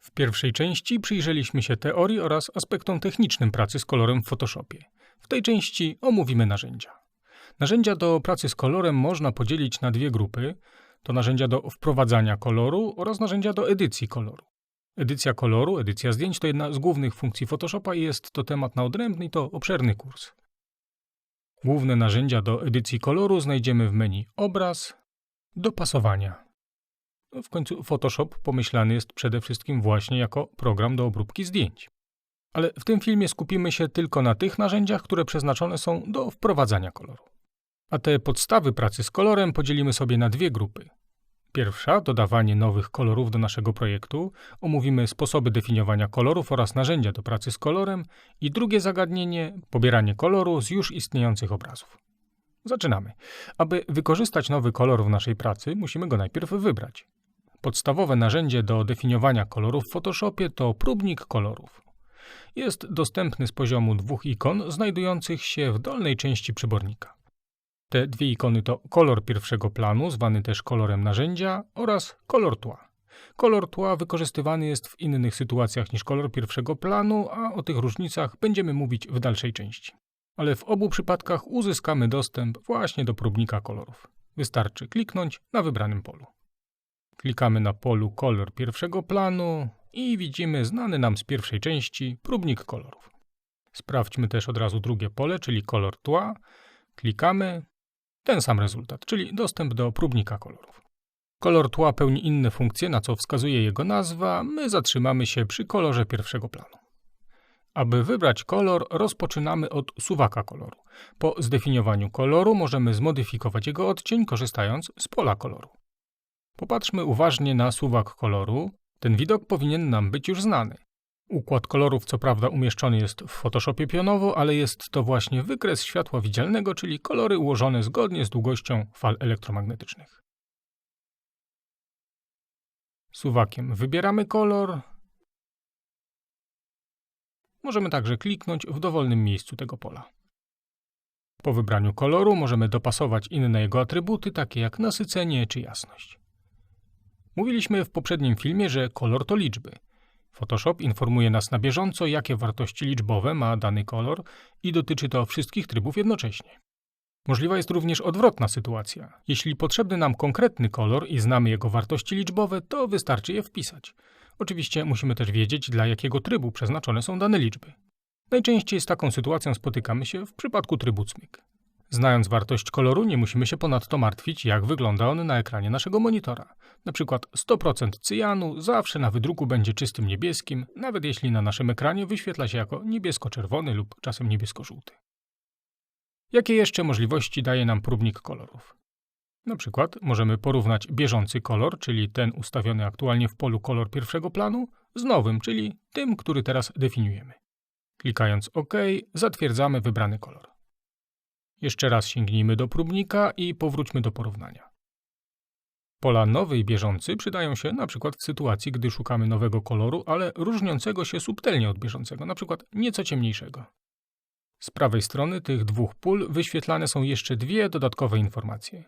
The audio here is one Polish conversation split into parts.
W pierwszej części przyjrzeliśmy się teorii oraz aspektom technicznym pracy z kolorem w Photoshopie. W tej części omówimy narzędzia. Narzędzia do pracy z kolorem można podzielić na dwie grupy. To narzędzia do wprowadzania koloru oraz narzędzia do edycji koloru. Edycja koloru, edycja zdjęć to jedna z głównych funkcji Photoshopa i jest to temat na odrębny i to obszerny kurs. Główne narzędzia do edycji koloru znajdziemy w menu Obraz, Dopasowania. W końcu Photoshop pomyślany jest przede wszystkim właśnie jako program do obróbki zdjęć. Ale w tym filmie skupimy się tylko na tych narzędziach, które przeznaczone są do wprowadzania koloru. A te podstawy pracy z kolorem podzielimy sobie na dwie grupy. Pierwsza dodawanie nowych kolorów do naszego projektu, omówimy sposoby definiowania kolorów oraz narzędzia do pracy z kolorem i drugie zagadnienie pobieranie koloru z już istniejących obrazów. Zaczynamy. Aby wykorzystać nowy kolor w naszej pracy, musimy go najpierw wybrać. Podstawowe narzędzie do definiowania kolorów w Photoshopie to próbnik kolorów. Jest dostępny z poziomu dwóch ikon znajdujących się w dolnej części przybornika. Te dwie ikony to kolor pierwszego planu, zwany też kolorem narzędzia, oraz kolor tła. Kolor tła wykorzystywany jest w innych sytuacjach niż kolor pierwszego planu, a o tych różnicach będziemy mówić w dalszej części. Ale w obu przypadkach uzyskamy dostęp właśnie do próbnika kolorów. Wystarczy kliknąć na wybranym polu. Klikamy na polu kolor pierwszego planu i widzimy znany nam z pierwszej części próbnik kolorów. Sprawdźmy też od razu drugie pole, czyli kolor tła. Klikamy, ten sam rezultat, czyli dostęp do próbnika kolorów. Kolor tła pełni inne funkcje, na co wskazuje jego nazwa, my zatrzymamy się przy kolorze pierwszego planu. Aby wybrać kolor, rozpoczynamy od suwaka koloru. Po zdefiniowaniu koloru możemy zmodyfikować jego odcień, korzystając z pola koloru. Popatrzmy uważnie na suwak koloru. Ten widok powinien nam być już znany. Układ kolorów co prawda umieszczony jest w Photoshopie pionowo, ale jest to właśnie wykres światła widzialnego, czyli kolory ułożone zgodnie z długością fal elektromagnetycznych. Suwakiem wybieramy kolor. Możemy także kliknąć w dowolnym miejscu tego pola. Po wybraniu koloru możemy dopasować inne jego atrybuty, takie jak nasycenie czy jasność. Mówiliśmy w poprzednim filmie, że kolor to liczby. Photoshop informuje nas na bieżąco, jakie wartości liczbowe ma dany kolor i dotyczy to wszystkich trybów jednocześnie. Możliwa jest również odwrotna sytuacja. Jeśli potrzebny nam konkretny kolor i znamy jego wartości liczbowe, to wystarczy je wpisać. Oczywiście musimy też wiedzieć, dla jakiego trybu przeznaczone są dane liczby. Najczęściej z taką sytuacją spotykamy się w przypadku trybu cmyk. Znając wartość koloru, nie musimy się ponadto martwić, jak wygląda on na ekranie naszego monitora. Na przykład 100% cyjanu zawsze na wydruku będzie czystym niebieskim, nawet jeśli na naszym ekranie wyświetla się jako niebiesko-czerwony lub czasem niebiesko-żółty. Jakie jeszcze możliwości daje nam próbnik kolorów? Na przykład możemy porównać bieżący kolor, czyli ten ustawiony aktualnie w polu kolor pierwszego planu, z nowym, czyli tym, który teraz definiujemy. Klikając OK, zatwierdzamy wybrany kolor. Jeszcze raz sięgnijmy do próbnika i powróćmy do porównania. Pola nowy i bieżący przydają się na przykład w sytuacji, gdy szukamy nowego koloru, ale różniącego się subtelnie od bieżącego, na przykład nieco ciemniejszego. Z prawej strony tych dwóch pól wyświetlane są jeszcze dwie dodatkowe informacje.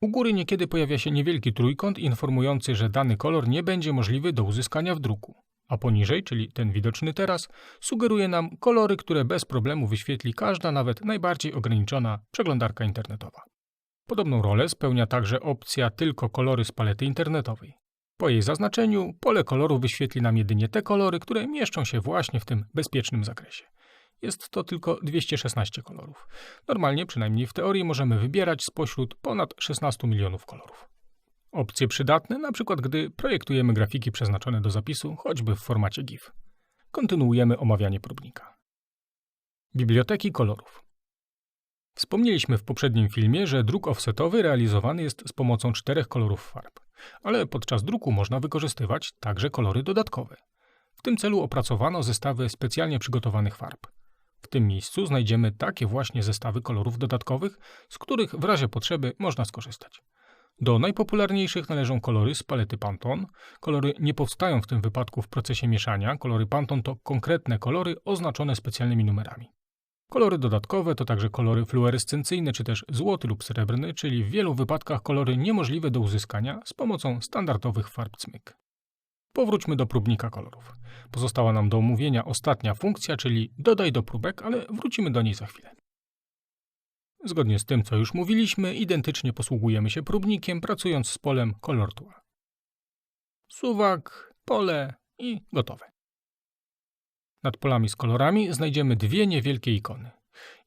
U góry niekiedy pojawia się niewielki trójkąt informujący, że dany kolor nie będzie możliwy do uzyskania w druku a poniżej, czyli ten widoczny teraz, sugeruje nam kolory, które bez problemu wyświetli każda, nawet najbardziej ograniczona przeglądarka internetowa. Podobną rolę spełnia także opcja Tylko kolory z palety internetowej. Po jej zaznaczeniu pole koloru wyświetli nam jedynie te kolory, które mieszczą się właśnie w tym bezpiecznym zakresie. Jest to tylko 216 kolorów. Normalnie, przynajmniej w teorii, możemy wybierać spośród ponad 16 milionów kolorów. Opcje przydatne, na przykład gdy projektujemy grafiki przeznaczone do zapisu, choćby w formacie GIF. Kontynuujemy omawianie próbnika. Biblioteki kolorów. Wspomnieliśmy w poprzednim filmie, że druk offsetowy realizowany jest z pomocą czterech kolorów farb, ale podczas druku można wykorzystywać także kolory dodatkowe. W tym celu opracowano zestawy specjalnie przygotowanych farb. W tym miejscu znajdziemy takie właśnie zestawy kolorów dodatkowych, z których w razie potrzeby można skorzystać. Do najpopularniejszych należą kolory z palety Pantone. Kolory nie powstają w tym wypadku w procesie mieszania. Kolory Pantone to konkretne kolory oznaczone specjalnymi numerami. Kolory dodatkowe to także kolory fluorescencyjne czy też złoty lub srebrny, czyli w wielu wypadkach kolory niemożliwe do uzyskania z pomocą standardowych farb cmyk. Powróćmy do próbnika kolorów. Pozostała nam do omówienia ostatnia funkcja, czyli dodaj do próbek, ale wrócimy do niej za chwilę. Zgodnie z tym, co już mówiliśmy, identycznie posługujemy się próbnikiem, pracując z polem kolor tła. Suwak, pole i gotowe. Nad polami z kolorami znajdziemy dwie niewielkie ikony.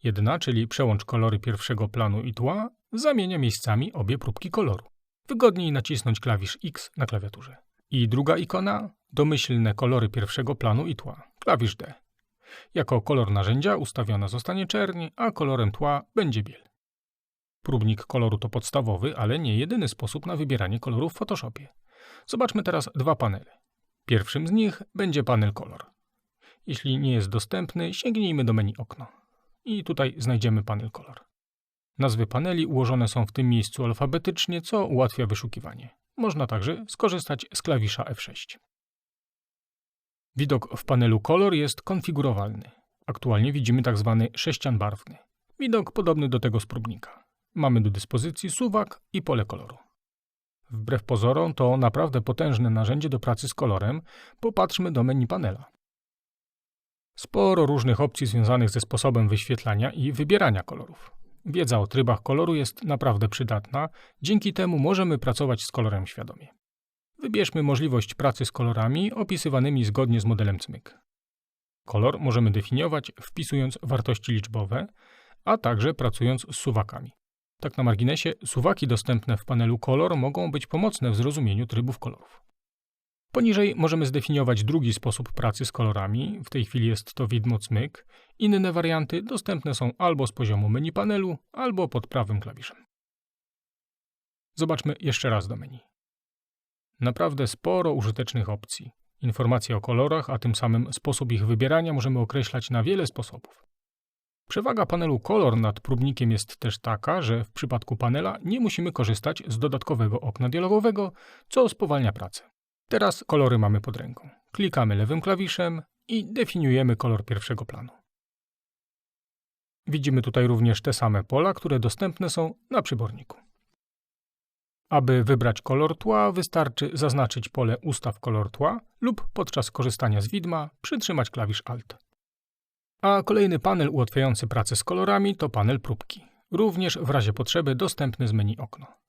Jedna, czyli przełącz kolory pierwszego planu i tła, zamienia miejscami obie próbki koloru. Wygodniej nacisnąć klawisz X na klawiaturze. I druga ikona, domyślne kolory pierwszego planu i tła, klawisz D. Jako kolor narzędzia ustawiona zostanie czerń, a kolorem tła będzie biel. Próbnik koloru to podstawowy, ale nie jedyny sposób na wybieranie kolorów w Photoshopie. Zobaczmy teraz dwa panele. Pierwszym z nich będzie panel kolor. Jeśli nie jest dostępny, sięgnijmy do menu okno. I tutaj znajdziemy panel kolor. Nazwy paneli ułożone są w tym miejscu alfabetycznie, co ułatwia wyszukiwanie. Można także skorzystać z klawisza F6. Widok w panelu kolor jest konfigurowalny. Aktualnie widzimy. Tak sześcian barwny. Widok podobny do tego z próbnika. Mamy do dyspozycji suwak i pole koloru. Wbrew pozorom to naprawdę potężne narzędzie do pracy z kolorem. Popatrzmy do menu panela. Sporo różnych opcji związanych ze sposobem wyświetlania i wybierania kolorów. Wiedza o trybach koloru jest naprawdę przydatna, dzięki temu możemy pracować z kolorem świadomie. Wybierzmy możliwość pracy z kolorami opisywanymi zgodnie z modelem CMYK. Kolor możemy definiować wpisując wartości liczbowe, a także pracując z suwakami. Tak na marginesie, suwaki dostępne w panelu kolor mogą być pomocne w zrozumieniu trybów kolorów. Poniżej możemy zdefiniować drugi sposób pracy z kolorami, w tej chwili jest to widmo cmyk. Inne warianty dostępne są albo z poziomu menu panelu, albo pod prawym klawiszem. Zobaczmy jeszcze raz do menu. Naprawdę sporo użytecznych opcji. Informacje o kolorach, a tym samym sposób ich wybierania możemy określać na wiele sposobów. Przewaga panelu kolor nad próbnikiem jest też taka, że w przypadku panela nie musimy korzystać z dodatkowego okna dialogowego, co spowalnia pracę. Teraz kolory mamy pod ręką. Klikamy lewym klawiszem i definiujemy kolor pierwszego planu. Widzimy tutaj również te same pola, które dostępne są na przyborniku. Aby wybrać kolor tła, wystarczy zaznaczyć pole Ustaw kolor tła lub podczas korzystania z widma przytrzymać klawisz Alt. A kolejny panel ułatwiający pracę z kolorami to panel próbki, również w razie potrzeby dostępny z menu okno.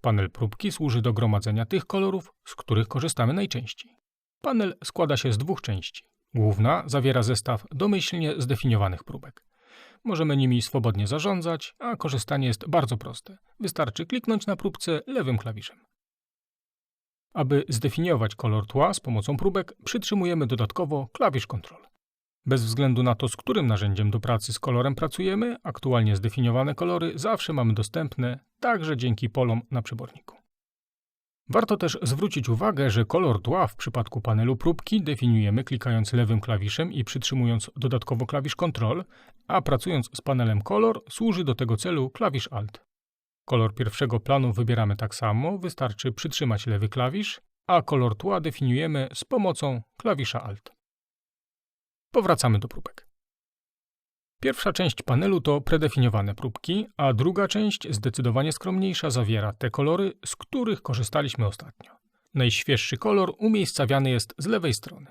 Panel próbki służy do gromadzenia tych kolorów, z których korzystamy najczęściej. Panel składa się z dwóch części. Główna zawiera zestaw domyślnie zdefiniowanych próbek. Możemy nimi swobodnie zarządzać, a korzystanie jest bardzo proste. Wystarczy kliknąć na próbce lewym klawiszem. Aby zdefiniować kolor tła z pomocą próbek, przytrzymujemy dodatkowo klawisz Ctrl. Bez względu na to, z którym narzędziem do pracy z kolorem pracujemy, aktualnie zdefiniowane kolory zawsze mamy dostępne, także dzięki polom na przyborniku. Warto też zwrócić uwagę, że kolor tła w przypadku panelu próbki definiujemy klikając lewym klawiszem i przytrzymując dodatkowo klawisz Ctrl, a pracując z panelem kolor służy do tego celu klawisz Alt. Kolor pierwszego planu wybieramy tak samo, wystarczy przytrzymać lewy klawisz, a kolor tła definiujemy z pomocą klawisza Alt. Powracamy do próbek. Pierwsza część panelu to predefiniowane próbki, a druga część, zdecydowanie skromniejsza, zawiera te kolory, z których korzystaliśmy ostatnio. Najświeższy kolor umiejscawiany jest z lewej strony.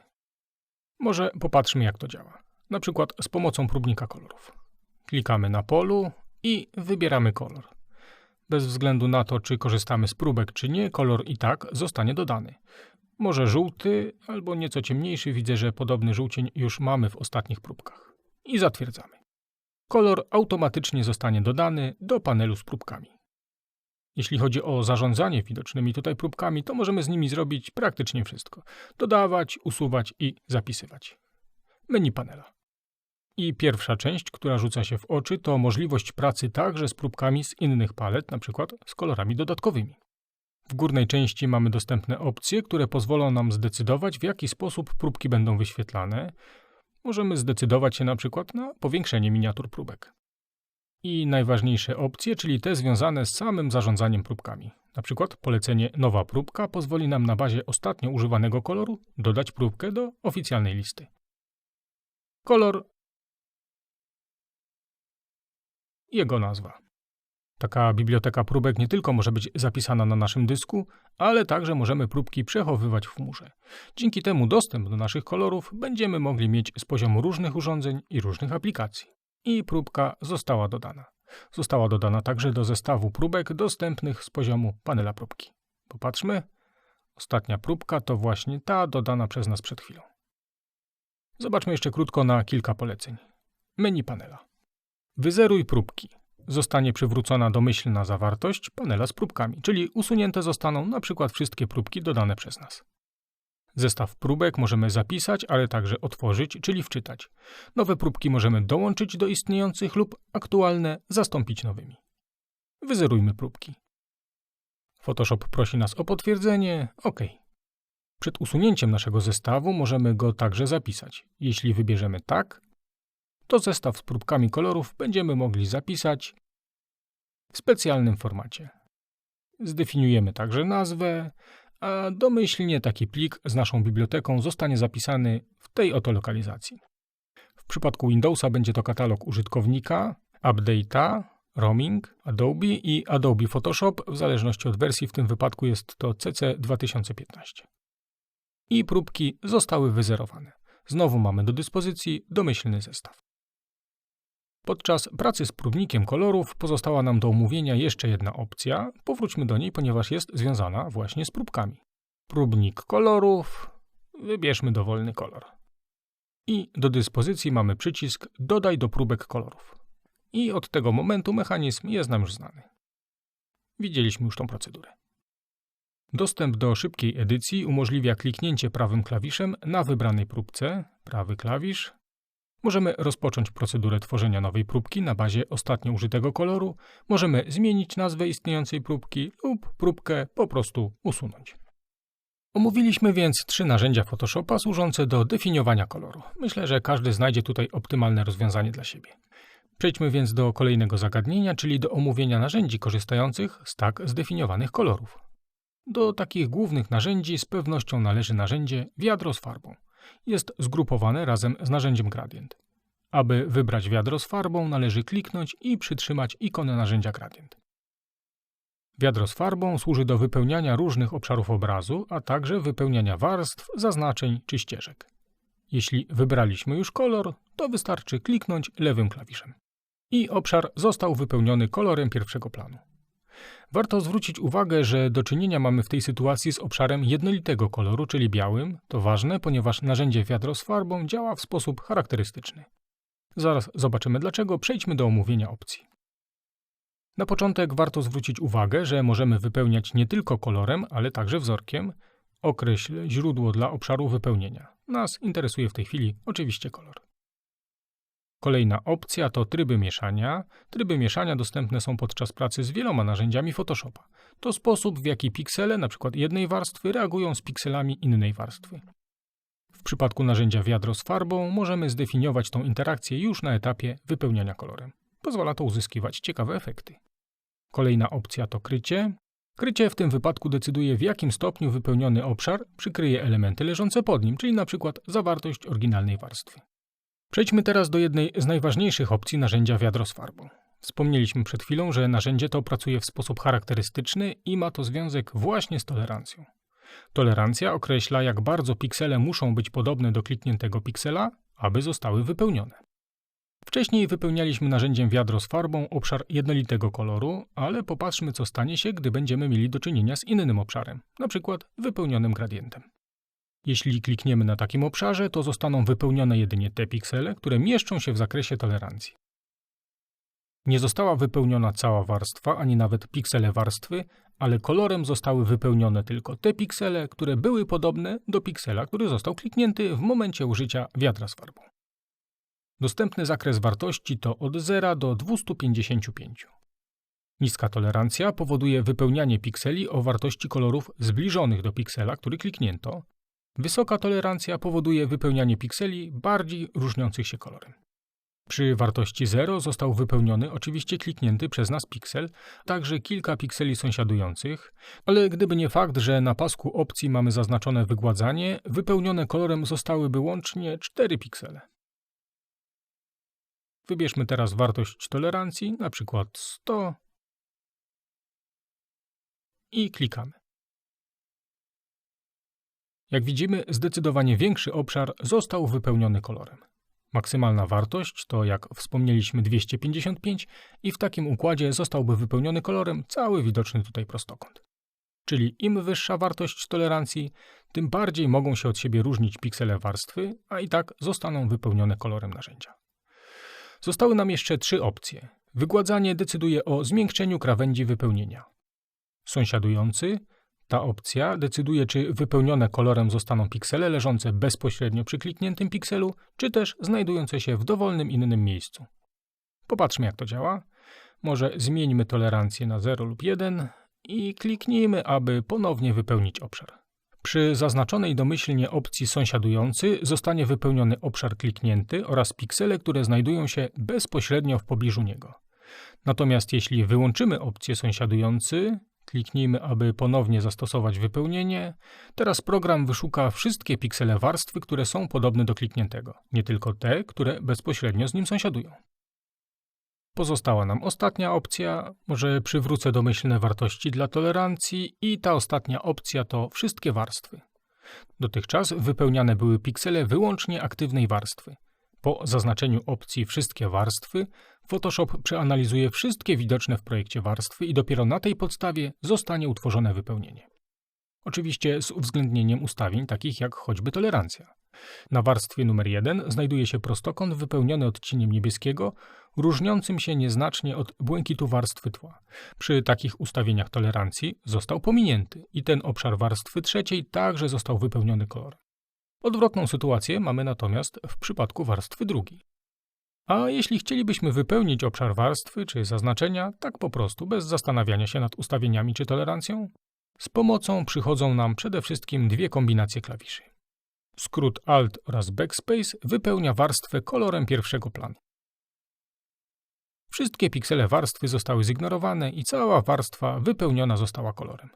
Może popatrzmy jak to działa. Na przykład z pomocą próbnika kolorów. Klikamy na polu i wybieramy kolor. Bez względu na to, czy korzystamy z próbek, czy nie, kolor i tak zostanie dodany. Może żółty albo nieco ciemniejszy, widzę, że podobny żółcień już mamy w ostatnich próbkach. I zatwierdzamy. Kolor automatycznie zostanie dodany do panelu z próbkami. Jeśli chodzi o zarządzanie widocznymi tutaj próbkami, to możemy z nimi zrobić praktycznie wszystko. Dodawać, usuwać i zapisywać. Menu panela. I pierwsza część, która rzuca się w oczy, to możliwość pracy także z próbkami z innych palet, np. z kolorami dodatkowymi. W górnej części mamy dostępne opcje, które pozwolą nam zdecydować, w jaki sposób próbki będą wyświetlane. Możemy zdecydować się na przykład na powiększenie miniatur próbek. I najważniejsze opcje, czyli te związane z samym zarządzaniem próbkami. Na przykład polecenie nowa próbka pozwoli nam na bazie ostatnio używanego koloru dodać próbkę do oficjalnej listy. Kolor jego nazwa. Taka biblioteka próbek nie tylko może być zapisana na naszym dysku, ale także możemy próbki przechowywać w chmurze. Dzięki temu dostęp do naszych kolorów będziemy mogli mieć z poziomu różnych urządzeń i różnych aplikacji. I próbka została dodana. Została dodana także do zestawu próbek dostępnych z poziomu panela próbki. Popatrzmy. Ostatnia próbka to właśnie ta dodana przez nas przed chwilą. Zobaczmy jeszcze krótko na kilka poleceń. Menu panela. Wyzeruj próbki. Zostanie przywrócona domyślna zawartość panela z próbkami, czyli usunięte zostaną na przykład wszystkie próbki dodane przez nas. Zestaw próbek możemy zapisać, ale także otworzyć, czyli wczytać. Nowe próbki możemy dołączyć do istniejących lub aktualne zastąpić nowymi. Wyzerujmy próbki. Photoshop prosi nas o potwierdzenie. OK. Przed usunięciem naszego zestawu możemy go także zapisać. Jeśli wybierzemy tak, to zestaw z próbkami kolorów będziemy mogli zapisać w specjalnym formacie. Zdefiniujemy także nazwę, a domyślnie taki plik z naszą biblioteką zostanie zapisany w tej oto lokalizacji. W przypadku Windowsa będzie to katalog użytkownika, update'a, roaming, Adobe i Adobe Photoshop, w zależności od wersji, w tym wypadku jest to CC 2015. I próbki zostały wyzerowane. Znowu mamy do dyspozycji domyślny zestaw. Podczas pracy z próbnikiem kolorów pozostała nam do omówienia jeszcze jedna opcja. Powróćmy do niej, ponieważ jest związana właśnie z próbkami. Próbnik kolorów. Wybierzmy dowolny kolor. I do dyspozycji mamy przycisk Dodaj do próbek kolorów. I od tego momentu mechanizm jest nam już znany. Widzieliśmy już tą procedurę. Dostęp do szybkiej edycji umożliwia kliknięcie prawym klawiszem na wybranej próbce, prawy klawisz, Możemy rozpocząć procedurę tworzenia nowej próbki na bazie ostatnio użytego koloru, możemy zmienić nazwę istniejącej próbki lub próbkę po prostu usunąć. Omówiliśmy więc trzy narzędzia Photoshopa służące do definiowania koloru. Myślę, że każdy znajdzie tutaj optymalne rozwiązanie dla siebie. Przejdźmy więc do kolejnego zagadnienia, czyli do omówienia narzędzi korzystających z tak zdefiniowanych kolorów. Do takich głównych narzędzi z pewnością należy narzędzie wiadro z farbą jest zgrupowane razem z narzędziem gradient. Aby wybrać wiadro z farbą, należy kliknąć i przytrzymać ikonę narzędzia gradient. Wiadro z farbą służy do wypełniania różnych obszarów obrazu, a także wypełniania warstw, zaznaczeń czy ścieżek. Jeśli wybraliśmy już kolor, to wystarczy kliknąć lewym klawiszem. I obszar został wypełniony kolorem pierwszego planu. Warto zwrócić uwagę, że do czynienia mamy w tej sytuacji z obszarem jednolitego koloru, czyli białym. To ważne, ponieważ narzędzie wiadro z farbą działa w sposób charakterystyczny. Zaraz zobaczymy dlaczego, przejdźmy do omówienia opcji. Na początek warto zwrócić uwagę, że możemy wypełniać nie tylko kolorem, ale także wzorkiem. Określ źródło dla obszaru wypełnienia. Nas interesuje w tej chwili oczywiście kolor. Kolejna opcja to tryby mieszania. Tryby mieszania dostępne są podczas pracy z wieloma narzędziami Photoshopa. To sposób, w jaki piksele, np. jednej warstwy, reagują z pikselami innej warstwy. W przypadku narzędzia wiadro z farbą możemy zdefiniować tą interakcję już na etapie wypełniania kolorem. Pozwala to uzyskiwać ciekawe efekty. Kolejna opcja to krycie. Krycie w tym wypadku decyduje w jakim stopniu wypełniony obszar przykryje elementy leżące pod nim, czyli np. zawartość oryginalnej warstwy. Przejdźmy teraz do jednej z najważniejszych opcji narzędzia wiadro z farbą. Wspomnieliśmy przed chwilą, że narzędzie to pracuje w sposób charakterystyczny i ma to związek właśnie z tolerancją. Tolerancja określa, jak bardzo piksele muszą być podobne do klikniętego piksela, aby zostały wypełnione. Wcześniej wypełnialiśmy narzędziem wiadro z farbą obszar jednolitego koloru, ale popatrzmy, co stanie się, gdy będziemy mieli do czynienia z innym obszarem, np. wypełnionym gradientem. Jeśli klikniemy na takim obszarze, to zostaną wypełnione jedynie te piksele, które mieszczą się w zakresie tolerancji. Nie została wypełniona cała warstwa, ani nawet piksele warstwy, ale kolorem zostały wypełnione tylko te piksele, które były podobne do piksela, który został kliknięty w momencie użycia wiadra z farbą. Dostępny zakres wartości to od 0 do 255. Niska tolerancja powoduje wypełnianie pikseli o wartości kolorów zbliżonych do piksela, który kliknięto, Wysoka tolerancja powoduje wypełnianie pikseli bardziej różniących się kolorem. Przy wartości 0 został wypełniony oczywiście kliknięty przez nas piksel, także kilka pikseli sąsiadujących, ale gdyby nie fakt, że na pasku opcji mamy zaznaczone wygładzanie, wypełnione kolorem zostałyby łącznie 4 piksele. Wybierzmy teraz wartość tolerancji, na przykład 100 i klikamy. Jak widzimy, zdecydowanie większy obszar został wypełniony kolorem. Maksymalna wartość to, jak wspomnieliśmy, 255 i w takim układzie zostałby wypełniony kolorem cały widoczny tutaj prostokąt. Czyli im wyższa wartość tolerancji, tym bardziej mogą się od siebie różnić piksele warstwy, a i tak zostaną wypełnione kolorem narzędzia. Zostały nam jeszcze trzy opcje. Wygładzanie decyduje o zmiękczeniu krawędzi wypełnienia. Sąsiadujący ta opcja decyduje, czy wypełnione kolorem zostaną piksele leżące bezpośrednio przy klikniętym pikselu, czy też znajdujące się w dowolnym innym miejscu. Popatrzmy, jak to działa. Może zmieńmy tolerancję na 0 lub 1 i kliknijmy, aby ponownie wypełnić obszar. Przy zaznaczonej domyślnie opcji sąsiadujący zostanie wypełniony obszar kliknięty oraz piksele, które znajdują się bezpośrednio w pobliżu niego. Natomiast jeśli wyłączymy opcję sąsiadujący, Kliknijmy, aby ponownie zastosować wypełnienie. Teraz program wyszuka wszystkie piksele warstwy, które są podobne do klikniętego, nie tylko te, które bezpośrednio z nim sąsiadują. Pozostała nam ostatnia opcja, może przywrócę domyślne wartości dla tolerancji i ta ostatnia opcja to wszystkie warstwy. Dotychczas wypełniane były piksele wyłącznie aktywnej warstwy. Po zaznaczeniu opcji Wszystkie warstwy, Photoshop przeanalizuje wszystkie widoczne w projekcie warstwy i dopiero na tej podstawie zostanie utworzone wypełnienie. Oczywiście z uwzględnieniem ustawień takich jak choćby tolerancja. Na warstwie numer 1 znajduje się prostokąt wypełniony odcieniem niebieskiego, różniącym się nieznacznie od błękitu warstwy tła. Przy takich ustawieniach tolerancji został pominięty i ten obszar warstwy trzeciej także został wypełniony kolorem. Odwrotną sytuację mamy natomiast w przypadku warstwy drugiej. A jeśli chcielibyśmy wypełnić obszar warstwy czy zaznaczenia, tak po prostu, bez zastanawiania się nad ustawieniami czy tolerancją, z pomocą przychodzą nam przede wszystkim dwie kombinacje klawiszy. Skrót Alt oraz Backspace wypełnia warstwę kolorem pierwszego planu. Wszystkie piksele warstwy zostały zignorowane i cała warstwa wypełniona została kolorem.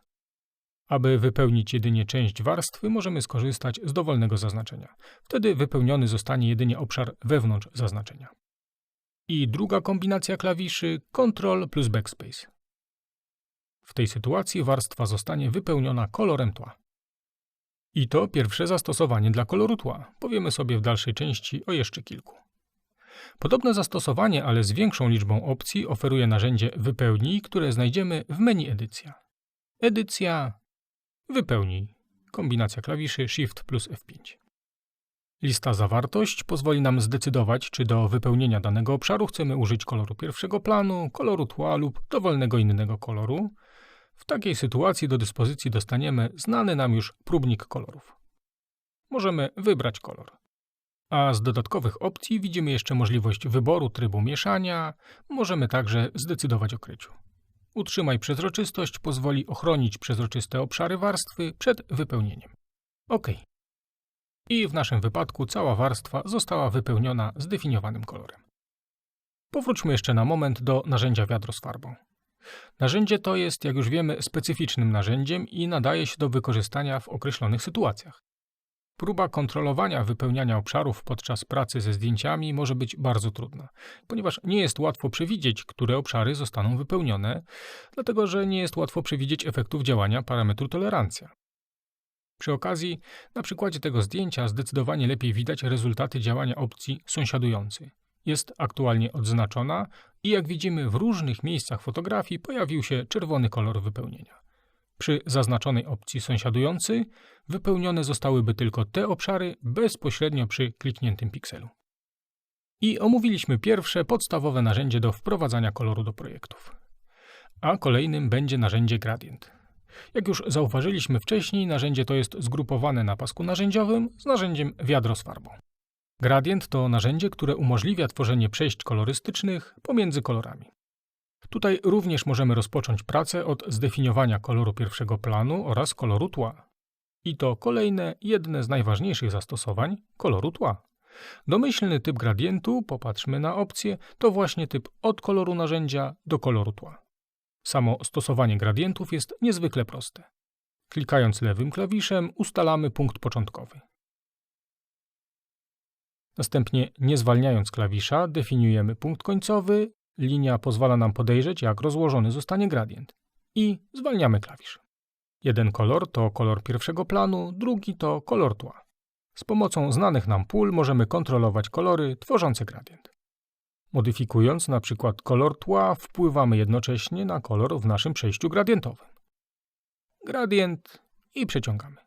Aby wypełnić jedynie część warstwy, możemy skorzystać z dowolnego zaznaczenia. Wtedy wypełniony zostanie jedynie obszar wewnątrz zaznaczenia. I druga kombinacja klawiszy Ctrl plus Backspace. W tej sytuacji warstwa zostanie wypełniona kolorem tła. I to pierwsze zastosowanie dla koloru tła. Powiemy sobie w dalszej części o jeszcze kilku. Podobne zastosowanie, ale z większą liczbą opcji oferuje narzędzie Wypełnij, które znajdziemy w menu Edycja. Edycja Wypełnij. Kombinacja klawiszy Shift plus F5. Lista zawartość pozwoli nam zdecydować, czy do wypełnienia danego obszaru chcemy użyć koloru pierwszego planu, koloru tła lub dowolnego innego koloru. W takiej sytuacji do dyspozycji dostaniemy znany nam już próbnik kolorów. Możemy wybrać kolor. A z dodatkowych opcji widzimy jeszcze możliwość wyboru trybu mieszania, możemy także zdecydować o kryciu. Utrzymaj przezroczystość pozwoli ochronić przezroczyste obszary warstwy przed wypełnieniem. OK. I w naszym wypadku cała warstwa została wypełniona zdefiniowanym kolorem. Powróćmy jeszcze na moment do narzędzia wiadro z farbą. Narzędzie to jest, jak już wiemy, specyficznym narzędziem i nadaje się do wykorzystania w określonych sytuacjach. Próba kontrolowania wypełniania obszarów podczas pracy ze zdjęciami może być bardzo trudna, ponieważ nie jest łatwo przewidzieć, które obszary zostaną wypełnione, dlatego że nie jest łatwo przewidzieć efektów działania parametru tolerancja. Przy okazji, na przykładzie tego zdjęcia zdecydowanie lepiej widać rezultaty działania opcji sąsiadujący. Jest aktualnie odznaczona i jak widzimy w różnych miejscach fotografii pojawił się czerwony kolor wypełnienia. Przy zaznaczonej opcji sąsiadujący wypełnione zostałyby tylko te obszary bezpośrednio przy klikniętym pikselu. I omówiliśmy pierwsze podstawowe narzędzie do wprowadzania koloru do projektów. A kolejnym będzie narzędzie gradient. Jak już zauważyliśmy wcześniej, narzędzie to jest zgrupowane na pasku narzędziowym z narzędziem wiadro z farbą. Gradient to narzędzie, które umożliwia tworzenie przejść kolorystycznych pomiędzy kolorami. Tutaj również możemy rozpocząć pracę od zdefiniowania koloru pierwszego planu oraz koloru tła. I to kolejne, jedne z najważniejszych zastosowań koloru tła. Domyślny typ gradientu, popatrzmy na opcję, to właśnie typ od koloru narzędzia do koloru tła. Samo stosowanie gradientów jest niezwykle proste. Klikając lewym klawiszem ustalamy punkt początkowy. Następnie, nie zwalniając klawisza, definiujemy punkt końcowy Linia pozwala nam podejrzeć, jak rozłożony zostanie gradient. I zwalniamy klawisz. Jeden kolor to kolor pierwszego planu, drugi to kolor tła. Z pomocą znanych nam pól możemy kontrolować kolory tworzące gradient. Modyfikując na przykład kolor tła, wpływamy jednocześnie na kolor w naszym przejściu gradientowym. Gradient i przeciągamy.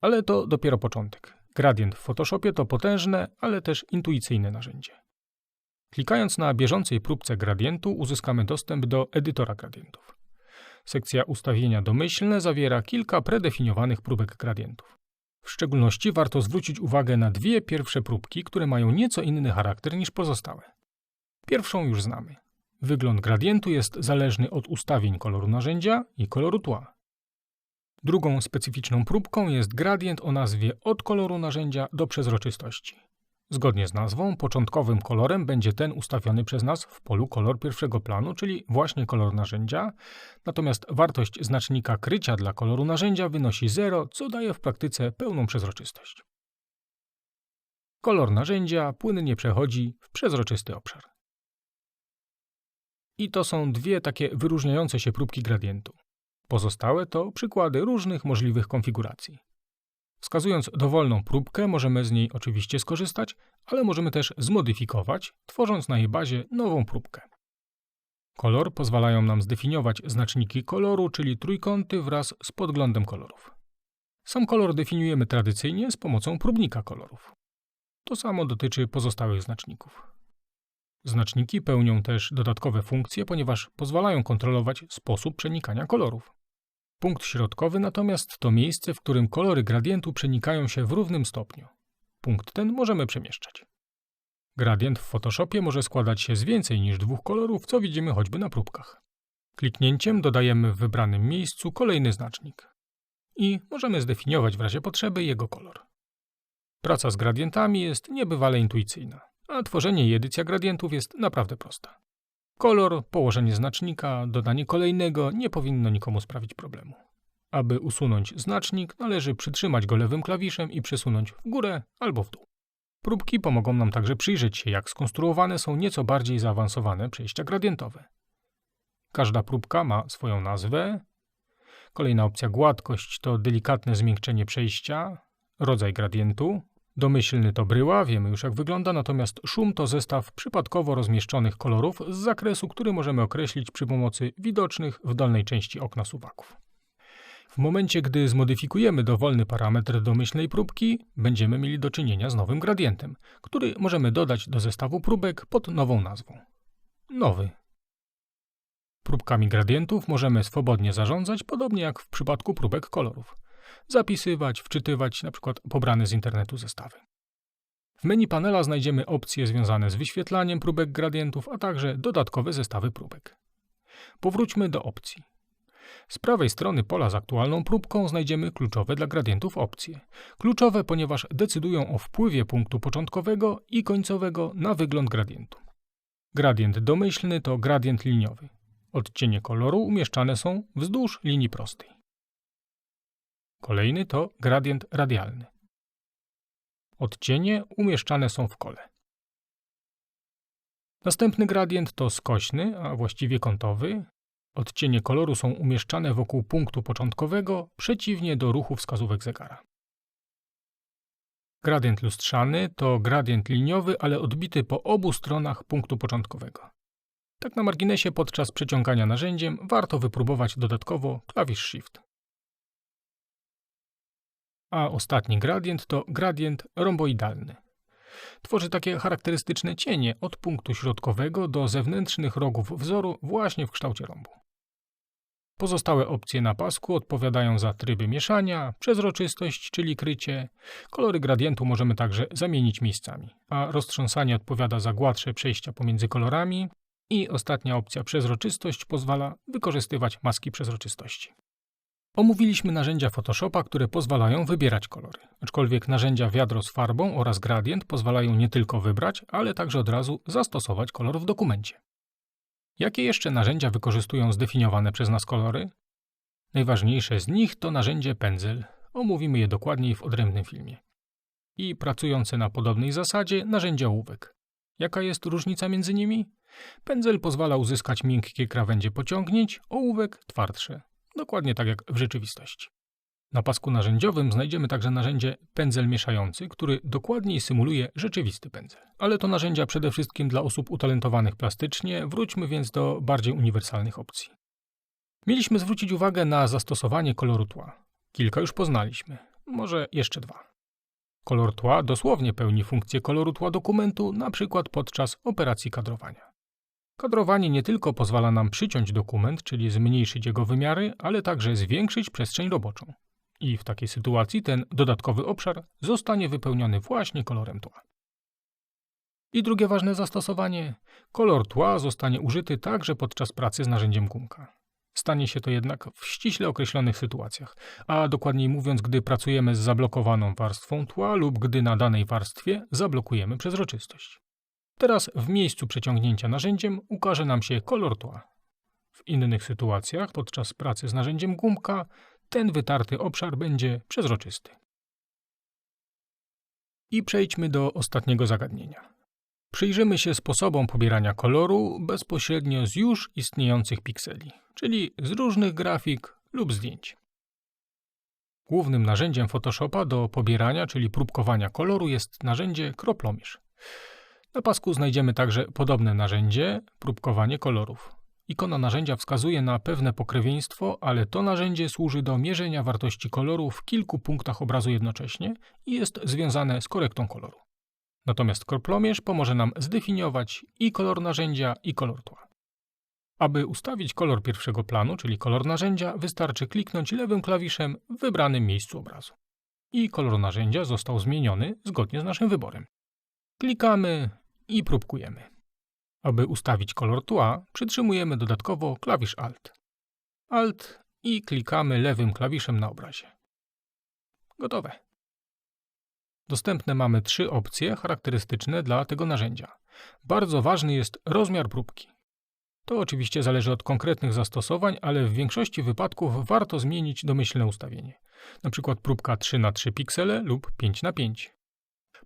Ale to dopiero początek. Gradient w Photoshopie to potężne, ale też intuicyjne narzędzie. Klikając na bieżącej próbce gradientu uzyskamy dostęp do edytora gradientów. Sekcja ustawienia domyślne zawiera kilka predefiniowanych próbek gradientów. W szczególności warto zwrócić uwagę na dwie pierwsze próbki, które mają nieco inny charakter niż pozostałe. Pierwszą już znamy. Wygląd gradientu jest zależny od ustawień koloru narzędzia i koloru tła. Drugą specyficzną próbką jest gradient o nazwie od koloru narzędzia do przezroczystości. Zgodnie z nazwą, początkowym kolorem będzie ten ustawiony przez nas w polu kolor pierwszego planu, czyli właśnie kolor narzędzia, natomiast wartość znacznika krycia dla koloru narzędzia wynosi 0, co daje w praktyce pełną przezroczystość. Kolor narzędzia płynnie przechodzi w przezroczysty obszar. I to są dwie takie wyróżniające się próbki gradientu. Pozostałe to przykłady różnych możliwych konfiguracji. Wskazując dowolną próbkę, możemy z niej oczywiście skorzystać, ale możemy też zmodyfikować, tworząc na jej bazie nową próbkę. Kolor pozwalają nam zdefiniować znaczniki koloru, czyli trójkąty wraz z podglądem kolorów. Sam kolor definiujemy tradycyjnie z pomocą próbnika kolorów. To samo dotyczy pozostałych znaczników. Znaczniki pełnią też dodatkowe funkcje, ponieważ pozwalają kontrolować sposób przenikania kolorów. Punkt środkowy natomiast to miejsce, w którym kolory gradientu przenikają się w równym stopniu. Punkt ten możemy przemieszczać. Gradient w Photoshopie może składać się z więcej niż dwóch kolorów, co widzimy choćby na próbkach. Kliknięciem dodajemy w wybranym miejscu kolejny znacznik i możemy zdefiniować w razie potrzeby jego kolor. Praca z gradientami jest niebywale intuicyjna, a tworzenie i edycja gradientów jest naprawdę prosta. Kolor, położenie znacznika, dodanie kolejnego nie powinno nikomu sprawić problemu. Aby usunąć znacznik, należy przytrzymać go lewym klawiszem i przesunąć w górę albo w dół. Próbki pomogą nam także przyjrzeć się, jak skonstruowane są nieco bardziej zaawansowane przejścia gradientowe. Każda próbka ma swoją nazwę. Kolejna opcja gładkość to delikatne zmiękczenie przejścia, rodzaj gradientu, Domyślny to bryła, wiemy już jak wygląda, natomiast szum to zestaw przypadkowo rozmieszczonych kolorów z zakresu, który możemy określić przy pomocy widocznych w dolnej części okna suwaków. W momencie, gdy zmodyfikujemy dowolny parametr domyślnej próbki, będziemy mieli do czynienia z nowym gradientem, który możemy dodać do zestawu próbek pod nową nazwą. Nowy. Próbkami gradientów możemy swobodnie zarządzać, podobnie jak w przypadku próbek kolorów zapisywać, wczytywać np. pobrane z internetu zestawy. W menu panela znajdziemy opcje związane z wyświetlaniem próbek gradientów, a także dodatkowe zestawy próbek. Powróćmy do opcji. Z prawej strony pola z aktualną próbką znajdziemy kluczowe dla gradientów opcje. Kluczowe, ponieważ decydują o wpływie punktu początkowego i końcowego na wygląd gradientu. Gradient domyślny to gradient liniowy. Odcienie koloru umieszczane są wzdłuż linii prostej. Kolejny to gradient radialny. Odcienie umieszczane są w kole. Następny gradient to skośny, a właściwie kątowy. Odcienie koloru są umieszczane wokół punktu początkowego, przeciwnie do ruchu wskazówek zegara. Gradient lustrzany to gradient liniowy, ale odbity po obu stronach punktu początkowego. Tak na marginesie podczas przeciągania narzędziem warto wypróbować dodatkowo klawisz Shift a ostatni gradient to gradient romboidalny. Tworzy takie charakterystyczne cienie od punktu środkowego do zewnętrznych rogów wzoru właśnie w kształcie rąbu. Pozostałe opcje na pasku odpowiadają za tryby mieszania, przezroczystość, czyli krycie. Kolory gradientu możemy także zamienić miejscami, a roztrząsanie odpowiada za gładsze przejścia pomiędzy kolorami i ostatnia opcja przezroczystość pozwala wykorzystywać maski przezroczystości. Omówiliśmy narzędzia Photoshopa, które pozwalają wybierać kolory, aczkolwiek narzędzia wiadro z farbą oraz gradient pozwalają nie tylko wybrać, ale także od razu zastosować kolor w dokumencie. Jakie jeszcze narzędzia wykorzystują zdefiniowane przez nas kolory? Najważniejsze z nich to narzędzie pędzel. Omówimy je dokładniej w odrębnym filmie. I pracujące na podobnej zasadzie narzędzia ołówek. Jaka jest różnica między nimi? Pędzel pozwala uzyskać miękkie krawędzie pociągnięć, ołówek twardsze. Dokładnie tak jak w rzeczywistości. Na pasku narzędziowym znajdziemy także narzędzie pędzel mieszający, który dokładniej symuluje rzeczywisty pędzel. Ale to narzędzia przede wszystkim dla osób utalentowanych plastycznie, wróćmy więc do bardziej uniwersalnych opcji. Mieliśmy zwrócić uwagę na zastosowanie koloru tła. Kilka już poznaliśmy, może jeszcze dwa. Kolor tła dosłownie pełni funkcję koloru tła dokumentu, na przykład podczas operacji kadrowania. Kadrowanie nie tylko pozwala nam przyciąć dokument, czyli zmniejszyć jego wymiary, ale także zwiększyć przestrzeń roboczą. I w takiej sytuacji ten dodatkowy obszar zostanie wypełniony właśnie kolorem tła. I drugie ważne zastosowanie: kolor tła zostanie użyty także podczas pracy z narzędziem gumka. Stanie się to jednak w ściśle określonych sytuacjach, a dokładniej mówiąc, gdy pracujemy z zablokowaną warstwą tła lub gdy na danej warstwie zablokujemy przezroczystość. Teraz w miejscu przeciągnięcia narzędziem ukaże nam się kolor tła. W innych sytuacjach, podczas pracy z narzędziem gumka, ten wytarty obszar będzie przezroczysty. I przejdźmy do ostatniego zagadnienia. Przyjrzymy się sposobom pobierania koloru bezpośrednio z już istniejących pikseli, czyli z różnych grafik lub zdjęć. Głównym narzędziem Photoshopa do pobierania, czyli próbkowania koloru jest narzędzie kroplomierz. Na pasku znajdziemy także podobne narzędzie próbkowanie kolorów. Ikona narzędzia wskazuje na pewne pokrewieństwo, ale to narzędzie służy do mierzenia wartości koloru w kilku punktach obrazu jednocześnie i jest związane z korektą koloru. Natomiast kroplomierz pomoże nam zdefiniować i kolor narzędzia, i kolor tła. Aby ustawić kolor pierwszego planu, czyli kolor narzędzia, wystarczy kliknąć lewym klawiszem w wybranym miejscu obrazu. I kolor narzędzia został zmieniony zgodnie z naszym wyborem. Klikamy i próbkujemy. Aby ustawić kolor tła, przytrzymujemy dodatkowo klawisz Alt. Alt i klikamy lewym klawiszem na obrazie. Gotowe. Dostępne mamy trzy opcje charakterystyczne dla tego narzędzia. Bardzo ważny jest rozmiar próbki. To oczywiście zależy od konkretnych zastosowań, ale w większości wypadków warto zmienić domyślne ustawienie. Na przykład próbka 3 na 3 piksele lub 5 na 5.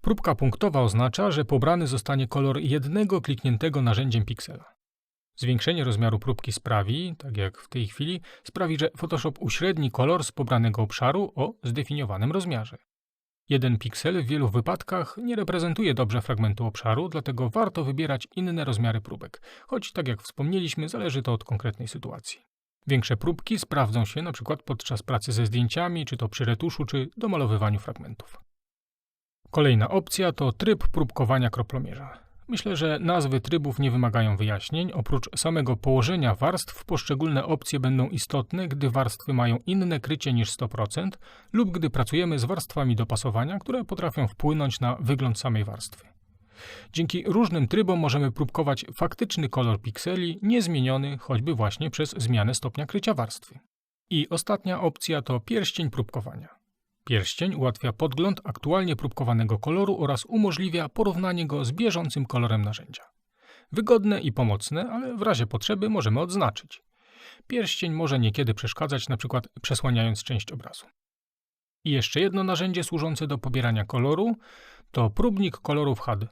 Próbka punktowa oznacza, że pobrany zostanie kolor jednego klikniętego narzędziem piksela. Zwiększenie rozmiaru próbki sprawi, tak jak w tej chwili, sprawi, że Photoshop uśredni kolor z pobranego obszaru o zdefiniowanym rozmiarze. Jeden piksel w wielu wypadkach nie reprezentuje dobrze fragmentu obszaru, dlatego warto wybierać inne rozmiary próbek, choć tak jak wspomnieliśmy, zależy to od konkretnej sytuacji. Większe próbki sprawdzą się np. podczas pracy ze zdjęciami, czy to przy retuszu, czy domalowywaniu fragmentów. Kolejna opcja to tryb próbkowania kroplomierza. Myślę, że nazwy trybów nie wymagają wyjaśnień. Oprócz samego położenia warstw, poszczególne opcje będą istotne, gdy warstwy mają inne krycie niż 100% lub gdy pracujemy z warstwami dopasowania, które potrafią wpłynąć na wygląd samej warstwy. Dzięki różnym trybom możemy próbkować faktyczny kolor pikseli, niezmieniony choćby właśnie przez zmianę stopnia krycia warstwy. I ostatnia opcja to pierścień próbkowania. Pierścień ułatwia podgląd aktualnie próbkowanego koloru oraz umożliwia porównanie go z bieżącym kolorem narzędzia. Wygodne i pomocne, ale w razie potrzeby możemy odznaczyć. Pierścień może niekiedy przeszkadzać, np. przesłaniając część obrazu. I jeszcze jedno narzędzie służące do pobierania koloru to próbnik kolorów HUD.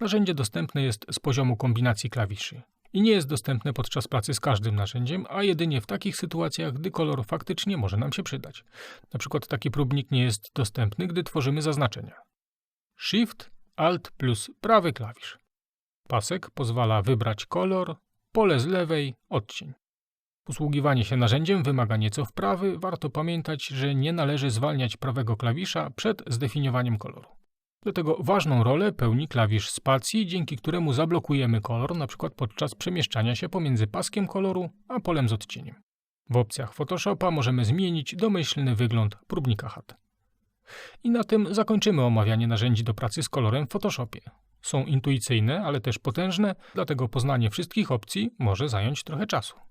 Narzędzie dostępne jest z poziomu kombinacji klawiszy i nie jest dostępne podczas pracy z każdym narzędziem, a jedynie w takich sytuacjach, gdy kolor faktycznie może nam się przydać. Na przykład taki próbnik nie jest dostępny, gdy tworzymy zaznaczenia. Shift, Alt plus prawy klawisz. Pasek pozwala wybrać kolor, pole z lewej, odcień. Posługiwanie się narzędziem wymaga nieco wprawy, warto pamiętać, że nie należy zwalniać prawego klawisza przed zdefiniowaniem koloru. Dlatego ważną rolę pełni klawisz spacji, dzięki któremu zablokujemy kolor np. podczas przemieszczania się pomiędzy paskiem koloru a polem z odcieniem. W opcjach Photoshopa możemy zmienić domyślny wygląd próbnika HUD. I na tym zakończymy omawianie narzędzi do pracy z kolorem w Photoshopie. Są intuicyjne, ale też potężne, dlatego poznanie wszystkich opcji może zająć trochę czasu.